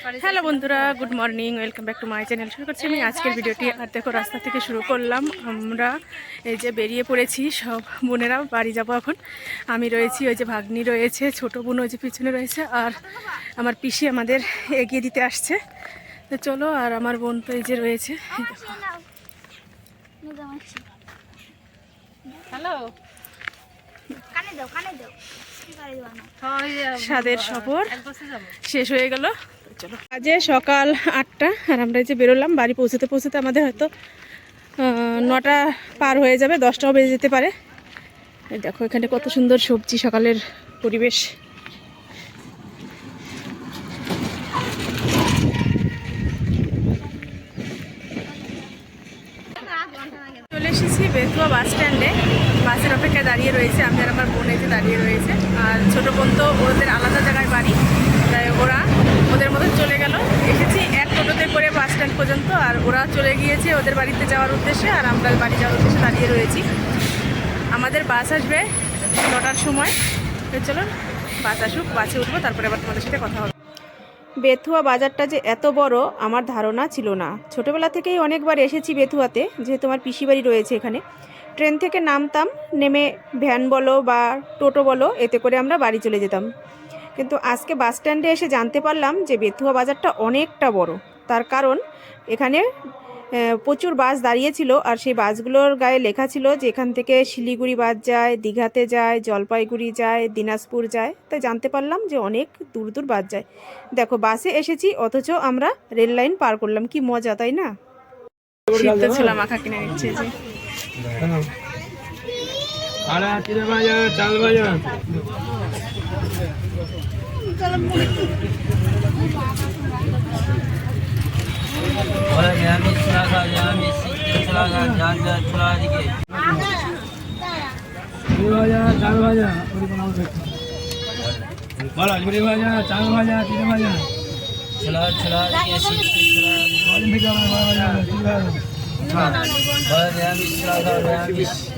Hello বন্ধুরা good morning welcome back to my channel শুরু করছি আমি আজকের ভিডিওটি আর দেখো রাস্তা থেকে শুরু করলাম। আমরা এই যে বেরিয়ে পড়েছি সব বোনেরা বাড়ি যাব এখন। আমি রয়েছি ওই যে ভাগ্নি রয়েছে ছোট বোন ওই যে পিছনে রয়েছে আর আমার পিসি আমাদের এগিয়ে দিতে আসছে। তো চলো আর আমার বোন তো এই যে রয়েছে। হ্যালো। কানে দাও কানে দাও কি করে দিবা না স্বাদের সফর শেষ হয়ে গেল। চলো। আজে সকাল আটটা আর আমরা এই যে বেরোলাম, বাড়ি পৌঁছতে পৌঁছতে আমাদের হয়তো নটা পার হয়ে যাবে, দশটাও বেজে যেতে পারে। দেখো এখানে কত সুন্দর সবজি, সকালের পরিবেশ। চলে এসেছি বেতুয়া বাস স্ট্যান্ডে। বাসের অপেক্ষায় দাঁড়িয়ে রয়েছে, আমি আর আমার বোন এসে দাঁড়িয়ে রয়েছে। আর ছোটো বোন তো ওদের আলাদা জায়গায় বাড়ি। ওদের মতন চলে গেল। এসেছি এক টোটোতে করে বাস স্ট্যান্ড পর্যন্ত, আর ওরা চলে গিয়েছে ওদের বাড়িতে যাওয়ার উদ্দেশ্যে, আর আমরা বাড়ি যাওয়ার উদ্দেশ্যে দাঁড়িয়ে রয়েছি। আমাদের বাস আসবে নটার সময়। তো চলো, বাস আসুক, বাসে উঠবো, তারপরে আবার তোমাদের সাথে কথা হবে। বেথুয়া বাজারটা যে এত বড়, আমার ধারণা ছিল না। ছোটবেলা থেকেই অনেকবার এসেছি বেথুয়াতে, যেহেতু আমার পিসি বাড়ি রয়েছে এখানে। ট্রেন থেকে নামতাম, নেমে ভ্যান বলো বা টোটো বলো, এতে করে আমরা বাড়ি চলে যেতাম। কিন্তু আজকে বাস স্ট্যান্ডে এসে জানতে পারলাম যে বেথুয়া বাজারটা অনেকটা বড়। তার কারণ এখানে প্রচুর বাস দাঁড়িয়েছিল আর সেই বাসগুলোর গায়ে লেখা ছিল যে এখান থেকে শিলিগুড়ি বাস যায় দীঘাতে যায় জলপাইগুড়ি যায় দিনাজপুর যায়। তাই জানতে পারলাম যে অনেক দূর দূর বাস যায়। দেখো বাসে এসেছি অথচ আমরা রেল লাইন পার করলাম। কি মজা তাই না? ছোলা মাখা কিনে নিচ্ছে যে। আড়া চিড়ে ভাজা চাল ভাজা ওরা নিরামিষ ছোলা খা নিরামিষ সিদ্ধ ছোলা খা যার যার ছোলা দিকে চিড়ে ভাজা চাল ভাজা বলো চিড়ে ভাজা চাল ভাজা চিড়ে ভাজা ছোলা ছোলা দিকে সিদ্ধ ছোলা ভাজা চিড়ে ভাজা বলো নিরামিষ ছোলা খা নিরামিষ সব দেখি চলে গেছে চাল ভাজা ছোলা কি হয়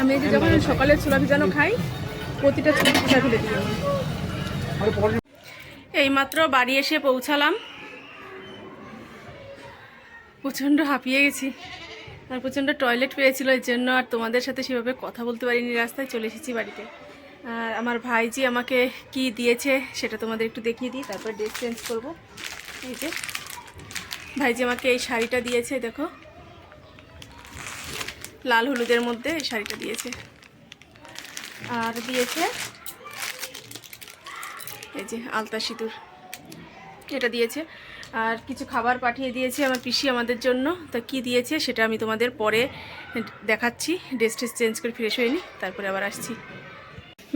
আমি এই যে যখন সকালে ছোলা ভিজানো খাই, প্রতিটা ছোলা খোসা ফেলে দিই। এই মাত্র বাড়ি এসে পৌঁছালাম। প্রচণ্ড হাঁপিয়ে গেছি। আর প্রচণ্ড টয়লেট পেয়েছিল, এর জন্য আর তোমাদের সাথে সেভাবে কথা বলতে পারিনি। রাস্তায় চলে এসেছি বাড়িতে। আর আমার ভাইজি আমাকে কি দিয়েছে সেটা তোমাদের একটু দেখিয়ে দিই, তারপর ড্রেস চেঞ্জ করব। এই যে, ভাইজি আমাকে এই শাড়িটা দিয়েছে, দেখো। লাল হলুদের মধ্যে এই শাড়িটা দিয়েছে। আর দিয়েছে এই যে আলতা সিঁদুর, এটা দিয়েছে। আর কিছু খাবার পাঠিয়ে দিয়েছে আমার পিসি আমাদের জন্য। তা কি দিয়েছে সেটা আমি তোমাদের পরে দেখাচ্ছি। ড্রেস ট্রেস চেঞ্জ করে ফ্রেশ নিই তারপরে আবার আসছি।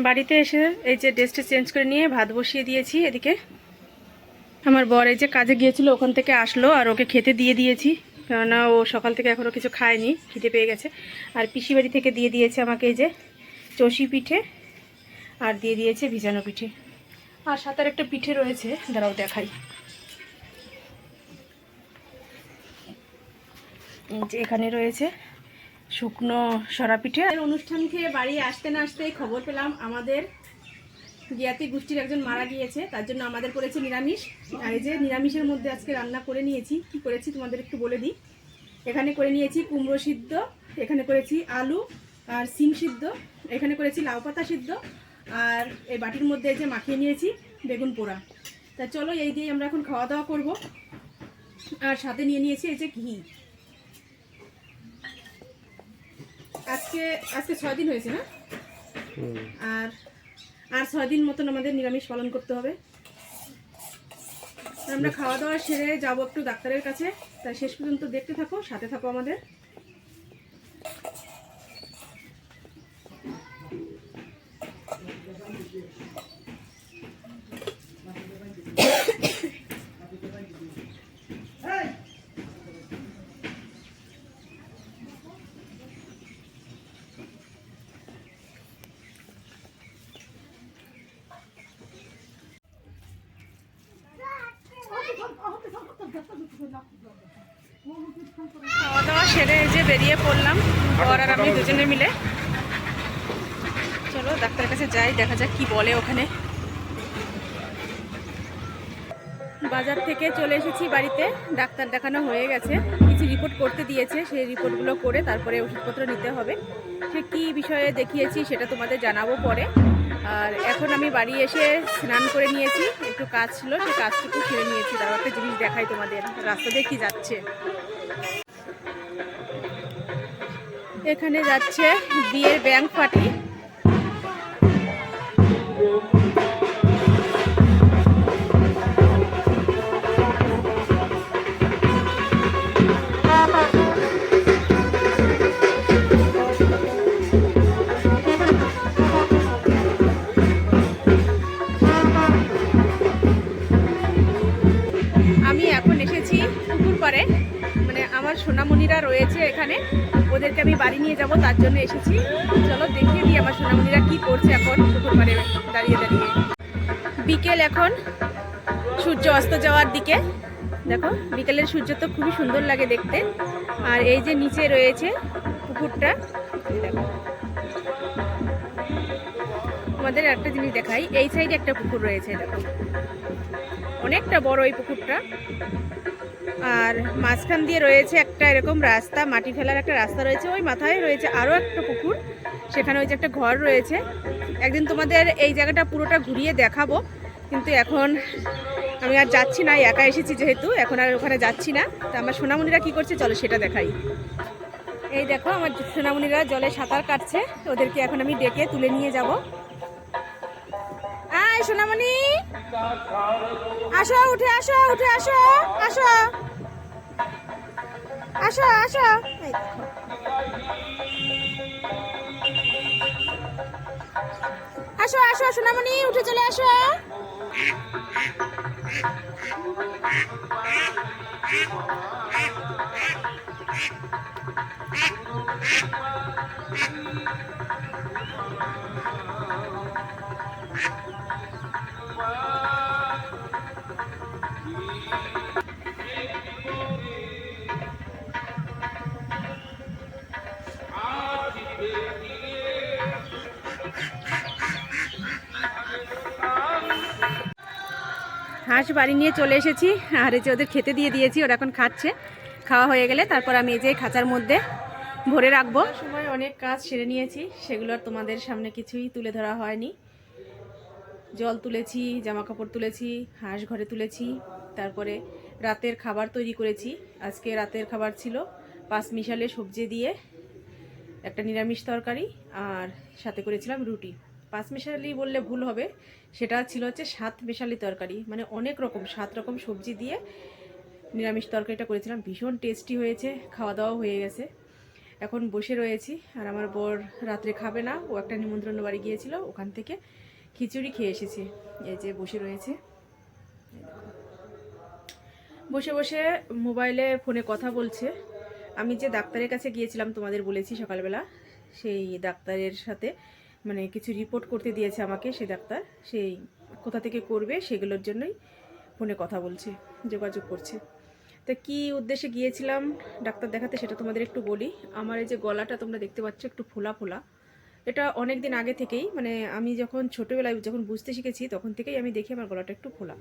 বাড়িতে এসে এই যে ড্রেস ড্রেসটা চেঞ্জ করে নিয়ে ভাত বসিয়ে দিয়েছি এদিকে। আমার বর এই যে কাজে গিয়েছিল, ওখান থেকে আসলো আর ওকে খেতে দিয়ে দিয়েছি। কেননা ও সকাল থেকে এখনও কিছু খায়নি, খিদে পেয়ে গেছে। আর পিসি বাড়ি থেকে দিয়ে দিয়েছে আমাকে এই যে চষি পিঠে, আর দিয়ে দিয়েছে ভিজানো পিঠে। আর সাঁতার একটা পিঠে রয়েছে, দাঁড়াও দেখাই। যে এখানে রয়েছে শুকনো সরা পিঠে। অনুষ্ঠান খেয়ে বাড়ি আসতে না আসতেই খবর পেলাম আমাদের জ্ঞাতি গোষ্ঠীর একজন মারা গিয়েছে তার জন্য আমাদের করেছে নিরামিষ। আর এই যে নিরামিষের মধ্যে আজকে রান্না করে নিয়েছি কি করেছি তোমাদের একটু বলে দিই। এখানে করে নিয়েছি কুমড়ো সিদ্ধ এখানে করেছি আলু আর সিম সিদ্ধ এখানে করেছি লাউ পাতা সিদ্ধ আর এই বাটির মধ্যে এই যে মাখিয়ে নিয়েছি বেগুন পোড়া। তা চলো এই দিয়ে আমরা এখন খাওয়া দাওয়া করব। আর সাথে নিয়ে নিয়েছি এই যে ঘি। আজকে আজকে ছয় দিন হয়েছে না? আর আর ছয় দিন মতন আমাদের নিরামিষ পালন করতে হবে। আমরা খাওয়া দাওয়া সেরে যাব একটু ডাক্তারের কাছে। তাই শেষ পর্যন্ত দেখতে থাকো, সাথে থাকো আমাদের। খাওয়া দাওয়া সেরে যে বেরিয়ে পড়লাম। বর আর আমি দুজনে মিলে। চলো, ডাক্তারের কাছে যাই, দেখা যাক কি বলে ওখানে। বাজার থেকে চলে এসেছি বাড়িতে। ডাক্তার দেখানো হয়ে গেছে। কিছু রিপোর্ট করতে দিয়েছে। সেই রিপোর্টগুলো করে তারপরে ওষুধপত্র নিতে হবে। সে কী বিষয়ে দেখিয়েছি সেটা তোমাদের জানাব পরে। আর এখন আমি বাড়ি এসে স্নান করে নিয়েছি। একটু কাজ ছিল, সেই কাজটুকু ছেড়ে নিয়েছি। তারপর একটা জিনিস দেখাই তোমাদের। রাস্তা দিয়ে কি যাচ্ছে? এখানে যাচ্ছে বিয়ের ব্যাংক পার্টি। সোনামণিরা রয়েছে এখানে। ওদেরকে আমি বাড়ি নিয়ে যাব, তার জন্য এসেছি। চলো দেখিয়ে দিই আমার সোনামণিরা কি করছে এখন পুকুর পাড়ে দাঁড়িয়ে দাঁড়িয়ে। বিকেল এখন, সূর্য অস্ত যাওয়ার দিকে। দেখো, বিকেলের সূর্য তো খুবই সুন্দর লাগে দেখতে। আর এই যে নিচে রয়েছে পুকুরটা তোমাদের একটা জিনিস দেখাই, এই সাইডে একটা পুকুর রয়েছে, দেখো। অনেকটা বড় এই পুকুরটা। আর মাঝখান দিয়ে রয়েছে একটা এরকম রাস্তা, মাটি ফেলার একটা রাস্তা রয়েছে। ওই মাথায় রয়েছে আরও একটা পুকুর, সেখানে ওই যে একটা ঘর রয়েছে। একদিন তোমাদের এই জায়গাটা পুরোটা ঘুরিয়ে দেখাবো, কিন্তু এখন আমি আর যাচ্ছি না, একা এসেছি যেহেতু, এখন আর ওখানে যাচ্ছি না। তো আমার সোনামণিরা কি করছে চলো সেটা দেখাই। এই দেখো, আমার সোনামণিরা জলে সাঁতার কাটছে, ওদেরকে এখন আমি ডেকে তুলে নিয়ে যাব। আয় সোনামণি! আসো, উঠে আসো উঠে আসো আসো। আসো আসো। আসো আসো সোনামণি উঠে চলে আসো হাঁস বাড়ি নিয়ে চলে এসেছি। আর এই যে ওদের খেতে দিয়ে দিয়েছি, ওরা এখন খাচ্ছে। খাওয়া হয়ে গেলে তারপর আমি এই যে খাঁচার মধ্যে ভরে রাখব। সময় অনেক কাজ সেরে নিয়েছি, সেগুলো আর তোমাদের সামনে কিছুই তুলে ধরা হয়নি। জল তুলেছি জামা কাপড় তুলেছি, হাঁস ঘরে তুলেছি, তারপরে রাতের খাবার তৈরি করেছি। আজকে রাতের খাবার ছিল পাঁচ মিশালে সবজি দিয়ে, একটা নিরামিষ তরকারি, আর সাথে করেছিলাম রুটি। পাঁচ মিশালি বললে ভুল হবে, সেটা ছিল হচ্ছে সাত মিশালি তরকারি। মানে অনেক রকম, সাত রকম সবজি দিয়ে নিরামিষ তরকারিটা করেছিলাম। ভীষণ টেস্টি হয়েছে, খাওয়া দাওয়া হয়ে গেছে। এখন বসে রয়েছি, আর আমার বর রাত্রে খাবে না, ও একটা নিমন্ত্রণ বাড়ি গিয়েছিল, ওখান থেকে খিচুড়ি খেয়ে এসেছে। এই যে বসে রয়েছে। বসে বসে মোবাইলে ফোনে কথা বলছে। আমি যে ডাক্তারের কাছে গিয়েছিলাম, তোমাদের বলেছি সকালবেলা, সেই ডাক্তারের সাথে মানে কিছু রিপোর্ট করতে দিয়েছে আমাকে সে ডাক্তার, সেই কোথা থেকে করবে সেগুলোর জন্যই ফোনে কথা বলছে, যোগাযোগ করছে। তা কি উদ্দেশ্যে গিয়েছিলাম ডাক্তার দেখাতে সেটা তোমাদের একটু বলি। আমার এই যে গলাটা তোমরা দেখতে পাচ্ছ একটু ফোলা ফোলা। এটা অনেক দিন আগে থেকেই মানে আমি যখন ছোটোবেলায় যখন বুঝতে শিখেছি তখন থেকেই আমি দেখি আমার গলাটা একটু ফোলা।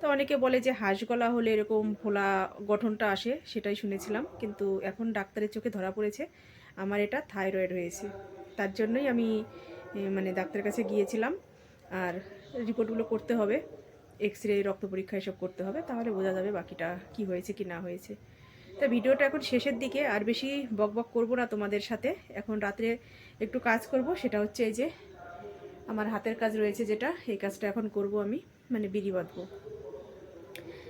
তো অনেকে বলে যে হাঁস গলা হলে এরকম ফোলা গঠনটা আসে সেটাই শুনেছিলাম, কিন্তু এখন ডাক্তারের চোখে ধরা পড়েছে। আমার এটা থাইরয়েড হয়েছে। তার জন্যই আমি মানে ডাক্তারের কাছে গিয়েছিলাম। আর রিপোর্টগুলো করতে হবে এক্স রে রক্ত পরীক্ষা এসব করতে হবে, তাহলে বোঝা যাবে বাকিটা কি হয়েছে, কি না হয়েছে। তা ভিডিওটা এখন শেষের দিকে, আর বেশি বক বক করব না তোমাদের সাথে। এখন রাত্রে একটু কাজ করব, সেটা হচ্ছে এই যে আমার হাতের কাজ রয়েছে যেটা, এই কাজটা এখন করব আমি মানে বিড়ি বাঁধবো।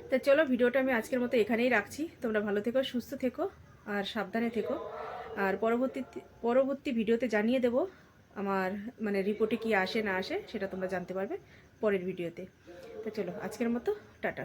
তা চলো, ভিডিওটা আমি আজকের মতো এখানেই রাখছি। তোমরা ভালো থেকো, সুস্থ থেকো, আর সাবধানে থেকো। আর পরবর্তী পরবর্তী ভিডিওতে জানিয়ে দেব আমার মানে রিপোর্টে কি আসে না আসে, সেটা তোমরা জানতে পারবে পরের ভিডিওতে। তো চলো, আজকের মতো, টাটা।